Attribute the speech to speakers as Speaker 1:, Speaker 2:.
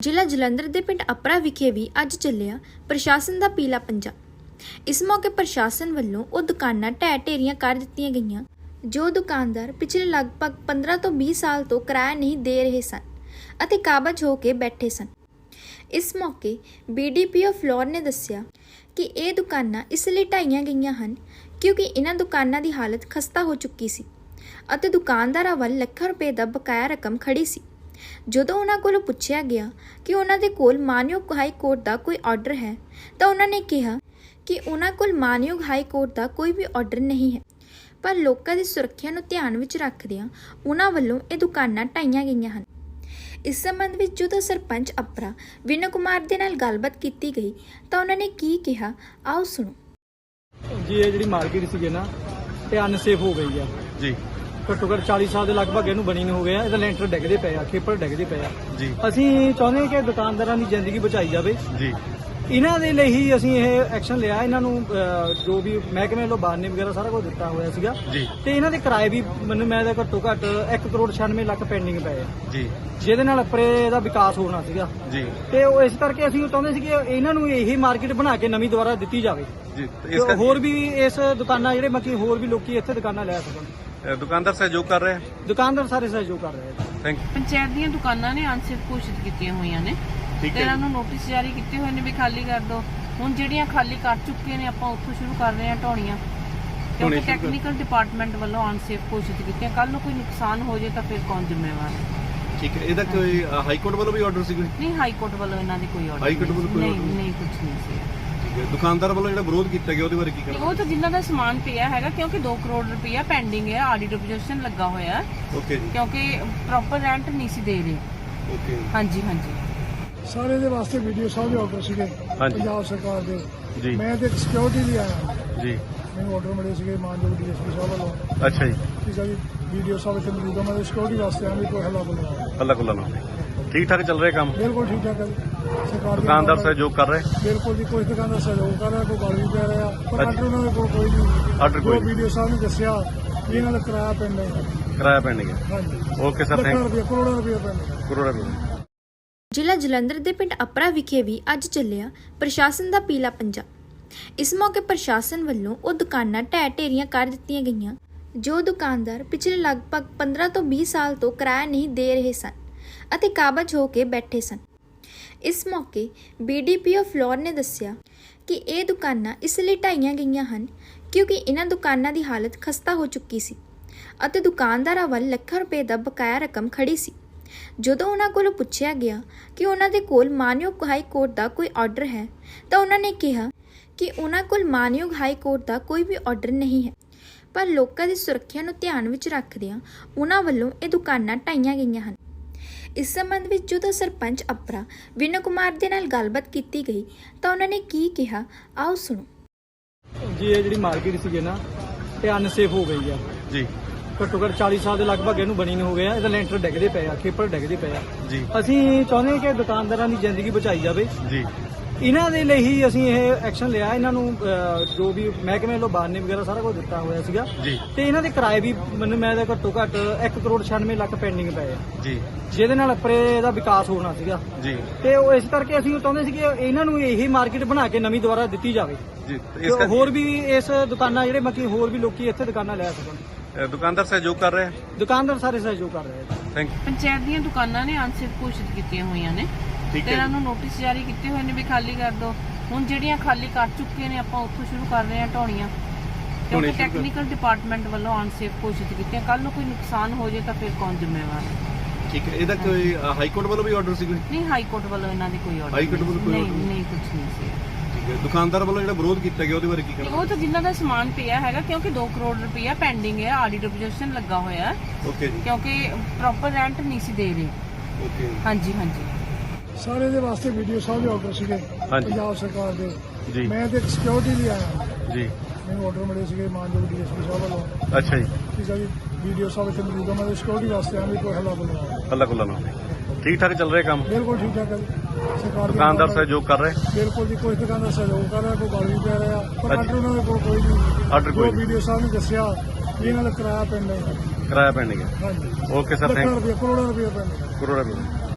Speaker 1: ਜ਼ਿਲ੍ਹਾ ਜਲੰਧਰ ਦੇ ਪਿੰਡ ਅਪਰਾ ਵਿਖੇ ਵੀ ਅੱਜ ਚੱਲਿਆ ਪ੍ਰਸ਼ਾਸਨ ਦਾ ਪੀਲਾ ਪੰਜਾ। ਇਸ ਮੌਕੇ ਪ੍ਰਸ਼ਾਸਨ ਵੱਲੋਂ ਉਹ ਦੁਕਾਨਾਂ ਢਹਿ ਢੇਰੀਆਂ ਕਰ ਦਿੱਤੀਆਂ ਗਈਆਂ, ਜੋ ਦੁਕਾਨਦਾਰ ਪਿਛਲੇ ਲਗਭਗ 15 ਤੋਂ 20 ਸਾਲ ਤੋਂ ਕਿਰਾਇਆ ਨਹੀਂ ਦੇ ਰਹੇ ਸਨ ਅਤੇ ਕਾਬਜ ਹੋ ਕੇ ਬੈਠੇ ਸਨ। ਇਸ ਮੌਕੇ ਬੀਡੀਪੀਓ ਫਲੋਰ ਨੇ ਦੱਸਿਆ ਕਿ ਇਹ ਦੁਕਾਨਾਂ ਇਸ ਲਈ ਢਾਈਆਂ ਗਈਆਂ ਹਨ ਕਿਉਂਕਿ ਇਹਨਾਂ ਦੁਕਾਨਾਂ ਦੀ ਹਾਲਤ ਖਸਤਾ ਹੋ ਚੁੱਕੀ ਸੀ ਅਤੇ ਦੁਕਾਨਦਾਰਾਂ ਵੱਲ ਲੱਖਾਂ ਰੁਪਏ ਦਾ ਬਕਾਇਆ ਰਕਮ ਖੜੀ ਸੀ। ਜਦੋਂ ਉਹਨਾਂ ਕੋਲੋਂ ਪੁੱਛਿਆ ਗਿਆ ਕਿ ਉਹਨਾਂ ਦੇ ਕੋਲ ਮਾਨਯੋਗ ਹਾਈ ਕੋਰਟ ਦਾ ਕੋਈ ਆਰਡਰ ਹੈ ਤਾਂ ਉਹਨਾਂ ਨੇ ਕਿਹਾ ਕਿ ਉਹਨਾਂ ਕੋਲ ਮਾਨਯੋਗ ਹਾਈ ਕੋਰਟ ਦਾ ਕੋਈ ਵੀ ਆਰਡਰ ਨਹੀਂ ਹੈ। ਪਰ ਲੋਕਾਂ ਦੀ ਸੁਰੱਖਿਆ ਨੂੰ ਧਿਆਨ ਵਿੱਚ ਰੱਖਦਿਆਂ ਉਹਨਾਂ ਵੱਲੋਂ ਇਹ ਦੁਕਾਨਾਂ ਢਾਈਆਂ ਗਈਆਂ ਹਨ। ਇਸ ਸੰਬੰਧ ਵਿੱਚ ਜਦੋਂ ਸਰਪੰਚ ਅਪਰਾ ਵਿਨੋ ਕੁਮਾਰ ਦੇ ਨਾਲ ਗੱਲਬਾਤ ਕੀਤੀ ਗਈ ਤਾਂ ਉਹਨਾਂ ਨੇ ਕੀ ਕਿਹਾ? ਆਓ ਸੁਣੋ।
Speaker 2: ਜੀ ਇਹ ਜਿਹੜੀ ਮਾਰਕੀਟ ਸੀਗੀ ਨਾ ਇਹ ਅਨਸੇਫ ਹੋ ਗਈ ਆ।
Speaker 3: ਜੀ।
Speaker 2: ਘੱਟੋ ਘੱਟ 40 ਸਾਲ ਦੇ ਲਗਭਗ ਇਹਨੂੰ ਬਣੀ ਨੂੰ ਹੋ ਗਿਆ ਇਹਦਾ ਲੈਂਟਰ ਡਿੱਗਦੇ ਪਏ ਆ ਖੇਪਰ ਡਿੱਗਦੇ ਪਏ ਆ।
Speaker 3: ਜੀ।
Speaker 2: ਅਸੀਂ ਚਾਹੁੰਦੇ ਹਾਂ ਕਿ ਦੁਕਾਨਦਾਰਾਂ ਦੀ ਜ਼ਿੰਦਗੀ ਬਚਾਈ ਜਾਵੇ।
Speaker 3: ਜੀ।
Speaker 2: ਇਹਨਾਂ ਦੇ ਲਈ ਹੀ ਅਸੀਂ ਇਹ ਐਕਸ਼ਨ ਲਿਆ। ਇਹਨਾਂ ਨੂੰ ਅਹ, ਜੋ ਵੀ ਮਹਿਕਮੇ ਵੱਲੋਂ ਬਾਰਨੇ ਵਗੈਰਾ ਸਾਰਾ ਕੁਝ ਦਿੱਤਾ ਹੋਇਆ ਸੀਗਾ।
Speaker 3: ਜੀ।
Speaker 2: ਤੇ ਇਹਨਾਂ ਦੇ ਕਿਰਾਏ ਵੀ ਮੈਨੂੰ ਮੈਂ ਤਾਂ ਘੱਟੋ ਘੱਟ 1 ਕਰੋੜ 96 ਲੱਖ ਪੈਂਡਿੰਗ ਪਏ ਆ।
Speaker 3: ਜੀ।
Speaker 2: ਜਿਹਦੇ ਨਾਲ ਅਪਰੇ ਦਾ ਵਿਕਾਸ ਹੋਣਾ ਸੀਗਾ।
Speaker 3: ਜੀ।
Speaker 2: ਤੇ ਉਹ ਇਸ ਕਰਕੇ ਅਸੀਂ ਉਹ ਚਾਹੁੰਦੇ ਸੀ ਕਿ ਇਹਨਾਂ ਨੂੰ ਇਹੀ ਮਾਰਕੀਟ ਬਣਾ ਕੇ ਨਵੀਂ ਦੁਬਾਰਾ ਦਿੱਤੀ ਜਾਵੇ।
Speaker 3: ਜੀ। ਤੇ
Speaker 2: ਤੇ
Speaker 3: ਇਸ ਕਰਕੇ
Speaker 2: ਹੋਰ ਵੀ ਇਸ ਦੁਕਾਨਾਂ ਜਿਹੜੇ ਮੱਕੀ ਹੋਰ ਵੀ ਲੋਕੀ ਇੱਥੇ ਦੁਕਾਨਾਂ ਲੈ ਸਕਣ।
Speaker 3: ਦੁਕਾਨਦਾਰ ਸਹਿਯੋਗ ਕਰ ਰਹੇ
Speaker 2: ਦੁਕਾਨਦਾਰ ਸਾਰੇ ਸਹਿਯੋਗ ਕਰ ਰਹੇ ਆ
Speaker 3: ਥੈਂਕ
Speaker 4: ਪੰਚਾਇਤ ਦੀਆਂ ਦੁਕਾਨਾਂ ਨੇ ਅਨਸੇਫ ਘੋਸ਼ਿਤ ਕੀਤੀਆਂ ਹੋਈਆਂ ਨੇ।
Speaker 3: ਠੀਕ
Speaker 4: ਤੇ
Speaker 3: ਹੈ
Speaker 4: ਇਹਨਾਂ। ਨੂੰ ਨੋਟਿਸ ਜਾਰੀ ਕੀਤੇ ਹੋਏ ਨੇ ਵੀ ਖਾਲੀ ਕਰ ਦਿਓ। ਹੁਣ ਜਿਹੜੀਆਂ ਖਾਲੀ ਕਰ ਚੁੱਕੀਆਂ ਨੇ ਆਪਾਂ ਉੱਥੋਂ ਸ਼ੁਰੂ ਕਰ ਰਹੇ ਹਾਂ ਢਾਉਣੀਆਂ ਕਿਉਂਕਿ
Speaker 3: ਢਾਉਣੀਆਂ ਸ਼ੁਰੂ ਕਰ-
Speaker 4: ਟੈਕਨੀਕਲ ਡਿਪਾਰਟਮੈਂਟ ਵੱਲੋਂ ਅਨਸੇਫ ਘੋਸ਼ਿਤ ਕੀਤੀਆਂ। ਕੱਲ ਨੂੰ ਕੋਈ ਨੁਕਸਾਨ ਹੋ ਜੇ ਤਾਂ ਫਿਰ ਕੌਣ ਜ਼ਿੰਮੇਵਾਰ ਹੈ?
Speaker 3: ਠੀਕ ਹੈ। ਇਹਦਾ ਕੋਈ ਹਾਈ ਕੋਰਟ ਵੱਲੋਂ ਵੀ ਆਰਡਰ ਸੀ ਕੋਈ
Speaker 4: ਨਹੀਂ ਹਾਈ ਕੋਰਟ ਵੱਲੋਂ ਇਹਨਾਂ ਦੀ ਕੋਈ ਆਰਡਰ
Speaker 3: ਹਾਈ ਕੋਰਟ ਵੱਲੋਂ ਕੋਈ
Speaker 4: ਨਹੀਂ
Speaker 3: order ਨਹੀਂ?
Speaker 4: ਨਹੀਂ ਕੁਝ ਨਹੀਂ ਸੀ।
Speaker 3: ਹੈ ਦੁਕਾਨਦਾਰ ਵੱਲੋਂ ਜਿਹੜਾ ਵਿਰੋਧ ਕੀਤਾ ਗਿਆ ਉਹਦੇ ਬਾਰੇ ਕੀ
Speaker 4: ਤੇ
Speaker 3: ਕਹਿਣਾ
Speaker 4: ਉਹ ਤਾਂ ਜਿਨ੍ਹਾਂ ਦਾ ਸਮਾਨ ਪਿਆ ਹੈਗਾ ਕਿਉਂਕਿ 2 ਕਰੋੜ ਰੁਪਇਆ ਪੈਂਡਿੰਗ ਹੈ ਆਡਿਟ ਪੋਜੀਸ਼ਨ ਲੱਗਾ ਹੋਇਆ
Speaker 3: ਓਕੇ ਜੀ।
Speaker 4: ਕਿਉਂਕਿ ਪ੍ਰੋਪਰ ਰੈਂਟ ਨਹੀਂ ਸੀ ਦੇ ਰਹੇ।
Speaker 3: ਓਕੇ
Speaker 4: ਹਾਂਜੀ ਹਾਂਜੀ।
Speaker 5: ਸਾਰੇ ਦੇ ਵਾਸਤੇ ਵੀਡੀਓ ਸਾਹਿਬ ਦੇ ਆਰਡਰ ਸੀਗੇ। ਪੰਜਾਬ ਸਰਕਾਰ ਦੇ।
Speaker 3: ਜੀ।
Speaker 5: ਮੈਂ ਤੇ ਸਿਕਿਉਰਿਟੀ ਲਈ ਆਇਆ।
Speaker 3: ਜੀ।
Speaker 5: ਮੈਨੂੰ ਆਰਡਰ ਮਿਲੇ ਸੀਗੇ ਮਾਨਯੋਗ ਡੀਐਸਪੀ ਸਾਹਿਬ ਵੱਲੋਂ।
Speaker 3: ਅੱਛਾ ਜੀ।
Speaker 5: ਠੀਕ ਹੈ ਜੀ। ਵੀਡੀਓ ਸਾਹਿਬ ਇੱਥੇ ਮੌਜੂਦ ਮੈਂ ਸਿਕਿਉਰਿਟੀ ਵਾਸਤੇ ਆਇਆ ਵੀ ਕੋਈ ਹੱਲਾ ਬੁਲਾ
Speaker 3: ਅੱਲਾ ਕੁੱਲਾ ਨਾ। ਠੀਕ ਠਾਕ ਚੱਲ ਰਿਹਾ ਕੰਮ?
Speaker 5: ਬਿਲਕੁਲ ਠੀਕ ਠਾਕ ਹੈ। ਸਰਕਾਰ
Speaker 3: ਦੁਕਾਨਦਾਰ ਸਹਿਯੋਗ ਕਰ ਰਹੇ?
Speaker 5: ਬਿਲਕੁਲ ਜੀ ਕੋਈ ਦੁਕਾਨਦਾਰ ਸਹਿਯੋਗ ਕਰ ਰਿਹਾ ਕੋਈ ਗੱਲ ਨਹੀਂ ਪੈ ਰਿਹਾ। ਪਰ
Speaker 3: ਅੱਛਾ।
Speaker 5: ਆਰਡਰ ਉਹਨਾਂ ਦੇ ਕੋਲ ਕੋਈ ਨਹੀਂ।
Speaker 3: ਆਰਡਰ ਕੋਈ ਨਹੀਂ।
Speaker 5: ਵੀਡੀਓ ਸਾਹਿਬ ਨੇ ਦੱਸਿਆ ਵੀ ਇਹਨਾਂ ਦਾ ਕਿਰਾਇਆ ਪੈਂਦਾ ਹੈ।
Speaker 3: ਕਿਰਾਇਆ ਪੈਂਡਿੰਗ ਹੈ
Speaker 5: ਹਾਂਜੀ।
Speaker 3: ਓਕੇ ਸਰ
Speaker 5: ਲੱਖਾਂ
Speaker 3: ਥੈਂਕ
Speaker 5: ਰੁਪਏ ਕਰੋੜਾਂ ਰੁਪਏ ਪੈਂਦਾ
Speaker 3: ਕਰੋੜਾ ਰੁਪਏ
Speaker 1: ਜ਼ਿਲ੍ਹਾ ਜਲੰਧਰ ਦੇ ਪਿੰਡ ਅਪਰਾ ਵਿਖੇ ਵੀ ਅੱਜ ਚੱਲਿਆ ਪ੍ਰਸ਼ਾਸਨ ਦਾ ਪੀਲਾ ਪੰਜਾ। ਇਸ ਮੌਕੇ ਪ੍ਰਸ਼ਾਸਨ ਵੱਲੋਂ ਉਹ ਦੁਕਾਨਾਂ ਢਹਿ ਢੇਰੀਆਂ ਕਰ ਦਿੱਤੀਆਂ ਗਈਆਂ ਜੋ ਦੁਕਾਨਦਾਰ ਪਿਛਲੇ ਲਗਭਗ 15 ਤੋਂ 20 ਸਾਲ ਤੋਂ ਕਿਰਾਇਆ ਨਹੀਂ ਦੇ ਰਹੇ ਸਨ ਅਤੇ ਕਾਬਜ ਹੋ ਕੇ ਬੈਠੇ ਸਨ। ਇਸ ਮੌਕੇ ਬੀਡੀਪੀਓ ਫਲੋਰ ਨੇ ਦੱਸਿਆ ਕਿ ਇਹ ਦੁਕਾਨਾਂ ਇਸ ਲਈ ਢਾਈਆਂ ਗਈਆਂ ਹਨ ਕਿਉਂਕਿ ਇਹਨਾਂ ਦੁਕਾਨਾਂ ਦੀ ਹਾਲਤ ਖਸਤਾ ਹੋ ਚੁੱਕੀ ਸੀ ਅਤੇ ਦੁਕਾਨਦਾਰਾਂ ਵੱਲ ਲੱਖਾਂ ਰੁਪਏ ਦਾ ਬਕਾਇਆ ਰਕਮ ਖੜੀ ਸੀ। ਜਦੋਂ ਉਹਨਾਂ ਕੋਲੋਂ ਪੁੱਛਿਆ ਗਿਆ ਕਿ ਉਹਨਾਂ ਦੇ ਕੋਲ ਮਾਨਯੋਗ ਹਾਈ ਕੋਰਟ ਦਾ ਕੋਈ ਆਰਡਰ ਹੈ, ਤਾਂ ਉਹਨਾਂ ਨੇ ਕਿਹਾ ਕਿ ਉਹਨਾਂ ਕੋਲ ਮਾਨਯੋਗ ਹਾਈ ਕੋਰਟ ਦਾ ਕੋਈ ਵੀ ਆਰਡਰ ਨਹੀਂ ਹੈ। ਪਰ ਲੋਕਾਂ ਦੀ ਸੁਰੱਖਿਆ ਨੂੰ ਧਿਆਨ ਵਿੱਚ ਰੱਖਦਿਆਂ ਉਹਨਾਂ ਵੱਲੋਂ ਇਹ ਦੁਕਾਨਾਂ ਢਾਈਆਂ ਗਈਆਂ ਹਨ। ਇਸ ਸੰਬੰਧ ਵਿੱਚ ਜਦੋਂ ਸਰਪੰਚ ਅਪਰਾ ਵਿਨੋ ਕੁਮਾਰ ਦੇ ਨਾਲ ਗੱਲਬਾਤ ਕੀਤੀ ਗਈ ਤਾਂ ਉਹਨਾਂ ਨੇ ਕੀ ਕਿਹਾ? ਆਓ ਸੁਣੋ।
Speaker 2: ਜੀ ਇਹ ਜਿਹੜੀ ਮਾਰਕੀਟ ਸੀਗੀ ਨਾ ਇਹ ਅਨਸੇਫ ਹੋ ਗਈ ਆ।
Speaker 3: ਜੀ।
Speaker 2: ਘੱਟੋ ਘੱਟ 40 ਸਾਲ ਦੇ ਲਗਭਗ ਇਹਨੂੰ ਬਣੀ ਨੂੰ ਹੋ ਗਿਆ ਇਹਦਾ ਲੈਂਟਰ ਡਿੱਗਦੇ ਪਏ ਆ ਖੇਪਰ ਡਿੱਗਦੇ ਪਏ ਆ।
Speaker 3: ਜੀ।
Speaker 2: ਅਸੀਂ ਚਾਹੁੰਦੇ ਹਾਂ ਕਿ ਦੁਕਾਨਦਾਰਾਂ ਦੀ ਜ਼ਿੰਦਗੀ ਬਚਾਈ ਜਾਵੇ।
Speaker 3: ਜੀ।
Speaker 2: ਇਹਨਾਂ ਦੇ ਲਈ ਹੀ ਅਸੀਂ ਇਹ ਐਕਸ਼ਨ ਲਿਆ। ਇਹਨਾਂ ਨੂੰ ਅਹ, ਜੋ ਵੀ ਮਹਿਕਮੇ ਵੱਲੋਂ ਬਾਰਨੇ ਵਗੈਰਾ ਸਾਰਾ ਕੁਝ ਦਿੱਤਾ ਹੋਇਆ ਸੀਗਾ।
Speaker 3: ਜੀ।
Speaker 2: ਤੇ ਇਹਨਾਂ ਦੇ ਕਿਰਾਏ ਵੀ ਮੈਨੂੰ ਮੈਂ ਤਾਂ ਘੱਟੋ ਘੱਟ 1 ਕਰੋੜ 96 ਲੱਖ ਪੈਂਡਿੰਗ ਪਏ ਆ।
Speaker 3: ਜੀ।
Speaker 2: ਜਿਹਦੇ ਨਾਲ ਅਪਰੇ ਦਾ ਵਿਕਾਸ ਹੋਣਾ ਸੀਗਾ।
Speaker 3: ਜੀ।
Speaker 2: ਤੇ ਉਹ ਇਸ ਕਰਕੇ ਅਸੀਂ ਉਹ ਚਾਹੁੰਦੇ ਸੀ ਕਿ ਇਹਨਾਂ ਨੂੰ ਇਹੀ ਮਾਰਕੀਟ ਬਣਾ ਕੇ ਨਵੀਂ ਦੁਬਾਰਾ ਦਿੱਤੀ ਜਾਵੇ।
Speaker 3: ਜੀ ਤੇ
Speaker 2: ਤੇ
Speaker 3: ਇਸ ਕਰਕੇ।
Speaker 2: ਹੋਰ ਵੀ ਇਸ ਦੁਕਾਨਾਂ ਜਿਹੜੇ ਮੱਕੀ ਹੋਰ ਵੀ ਲੋਕੀ ਇੱਥੇ ਦੁਕਾਨਾਂ ਲੈ ਸਕਣ।
Speaker 3: ਅ, ਦੁਕਾਨਦਾਰ ਸਹਿਯੋਗ ਕਰ ਰਹੇ
Speaker 2: ਦੁਕਾਨਦਾਰ ਸਾਰੇ ਸਹਿਯੋਗ ਕਰ ਰਹੇ ਆ।
Speaker 3: ਥੈਂਕ
Speaker 4: ਪੰਚਾਇਤ ਦੀਆਂ ਦੁਕਾਨਾਂ ਨੇ ਅਨਸੇਫ ਘੋਸ਼ਿਤ ਕੀਤੀਆਂ ਹੋਈਆਂ ਨੇ।
Speaker 3: ਠੀਕ
Speaker 4: ਤੇ
Speaker 3: ਹੈ
Speaker 4: ਇਹਨਾਂ। ਨੂੰ ਨੋਟਿਸ ਜਾਰੀ ਕੀਤੇ ਹੋਏ ਨੇ ਵੀ ਖਾਲੀ ਕਰ ਦਿਓ ਹੁਣ ਜਿਹੜੀਆਂ ਖਾਲੀ ਕਰ ਚੁੱਕੀਆਂ ਨੇ ਆਪਾਂ ਉੱਥੋਂ ਸ਼ੁਰੂ ਕਰ ਰਹੇ ਹਾਂ ਢਾਉਣੀਆਂ। ਕਿਉਂਕਿ
Speaker 3: ਢਾਉਣੀਆਂ ਸ਼ੁਰੂ ਕਰ-
Speaker 4: ਟੈਕਨੀਕਲ ਡਿਪਾਰਟਮੈਂਟ ਵੱਲੋਂ ਅਨਸੇਫ ਘੋਸ਼ਿਤ ਕੀਤੀਆਂ ਕੱਲ ਨੂੰ ਕੋਈ ਨੁਕਸਾਨ ਹੋ ਜੇ ਤਾਂ ਫਿਰ ਕੌਣ ਜ਼ਿੰਮੇਵਾਰ ਹੈ?
Speaker 3: ਠੀਕ ਹੈ ਇਹਦਾ ਕੋਈ ਹਾਈ ਕੋਰਟ ਵੱਲੋਂ ਵੀ ਆਰਡਰ ਸੀ ਕੋਈ?
Speaker 4: ਨਹੀਂ ਹਾਈ ਕੋਰਟ ਵੱਲੋਂ ਇਹਨਾਂ ਦੀ ਕੋਈ ਆਰਡਰ
Speaker 3: ਹਾਈ ਕੋਰਟ ਵੱਲੋਂ ਕੋਈ
Speaker 4: ਨਹੀਂ
Speaker 3: ਨਹੀਂ?
Speaker 4: ਨਹੀਂ ਕੁਝ ਨਹੀਂ ਸੀ।
Speaker 3: ਠੀਕ ਹੈ ਦੁਕਾਨਦਾਰ ਵੱਲੋਂ ਜਿਹੜਾ ਵਿਰੋਧ ਕੀਤਾ ਗਿਆ ਉਹਦੇ ਬਾਰੇ ਕੀ
Speaker 4: ਤੇ
Speaker 3: ਕਹਿਣਾ
Speaker 4: ਉਹ ਤਾਂ ਜਿਨ੍ਹਾਂ ਦਾ ਸਮਾਨ ਪਿਆ ਹੈਗਾ ਕਿਉਂਕਿ 2 ਕਰੋੜ ਰੁਪਇਆ ਪੈਂਡਿੰਗ ਹੈ ਆਡਿਟ ਪੋਜੀਸ਼ਨ ਲੱਗਾ ਹੋਇਆ। ਹੈ,
Speaker 3: ਓਕੇ ਜੀ।
Speaker 4: ਕਿਉਂਕਿ ਪ੍ਰੋਪਰ ਰੈਂਟ ਨਹੀਂ ਸੀ ਦੇ ਰਹੇ।
Speaker 3: ਓਕੇ
Speaker 4: ਹਾਂਜੀ ਹਾਂਜੀ।
Speaker 5: ਸਾਰੇ ਦੇ ਵਾਸਤੇ ਵੀਡੀਓ ਸਾਹਿਬ ਦੇ ਆਰਡਰ ਸੀਗੇ
Speaker 3: ਹਾਂਜੀ।
Speaker 5: ਪੰਜਾਬ ਸਰਕਾਰ ਦੇ।
Speaker 3: ਜੀ।
Speaker 5: ਮੈਂ ਤੇ ਸਿਕਿਉਰਿਟੀ ਲਈ ਆਇਆ।
Speaker 3: ਜੀ।
Speaker 5: ਮੈਨੂੰ ਆਰਡਰ ਮਿਲੇ ਸੀਗੇ ਮਾਨਯੋਗ ਡੀਐਸਪੀ ਸਾਹਿਬ ਵੱਲੋਂ।
Speaker 3: ਅੱਛਾ ਜੀ।
Speaker 5: ਠੀਕ ਹੈ ਜੀ। ਵੀਡੀਓ ਸਾਹਿਬ ਇੱਥੇ ਮੌਜੂਦ ਆ ਮੈਂ ਸਿਕਿਉਰਿਟੀ ਵਾਸਤੇ ਆਇਆ ਵੀ ਕੋਈ ਹੱਲਾ ਬੁਲਾ
Speaker 3: ਅੱਲਾ ਕੁੱਲਾ ਨਾ ਠੀਕ ਠਾਕ ਚੱਲ ਰਿਹਾ ਕੰਮ?
Speaker 5: ਬਿਲਕੁਲ ਠੀਕ ਠਾਕ ਹੈ ਜੀ। ਸਰਕਾਰ ਦੀ
Speaker 3: ਦੁਕਾਨਦਾਰ ਸਹਿਯੋਗ ਕਰ ਰਹੇ?
Speaker 5: ਬਿਲਕੁਲ ਜੀ ਕੋਈ ਦੁਕਾਨਦਾਰ ਸਹਿਯੋਗ ਕਰ ਰਿਹਾ ਕੋਈ ਗੱਲ ਨਹੀਂ ਪੈ ਰਿਹਾ। ਪਰ
Speaker 3: ਅੱਛਾ।
Speaker 5: ਆਰਡਰ ਉਹਨਾਂ ਦੇ ਕੋਲ ਕੋਈ ਨਹੀਂ।
Speaker 3: ਆਰਡਰ ਕੋਈ ਨਹੀਂ।
Speaker 5: ਵੀਡੀਓ ਸਾਹਿਬ ਨੇ ਦੱਸਿਆ ਵੀ ਇਹਨਾਂ ਦਾ ਕਿਰਾਇਆ ਪੈਂਦਾ ਹੈ।
Speaker 3: ਕਿਰਾਇਆ ਪੈਂਡਿੰਗ ਹੈ
Speaker 5: ਹਾਂਜੀ।
Speaker 3: ਓਕੇ ਸਰ
Speaker 5: ਲੱਖਾਂ
Speaker 3: ਥੈਂਕ
Speaker 5: ਰੁਪਏ ਕਰੋੜਾਂ ਰੁਪਏ ਪੈਂਦਾ
Speaker 3: ਕਰੋੜਾ ਰੁਪਏ।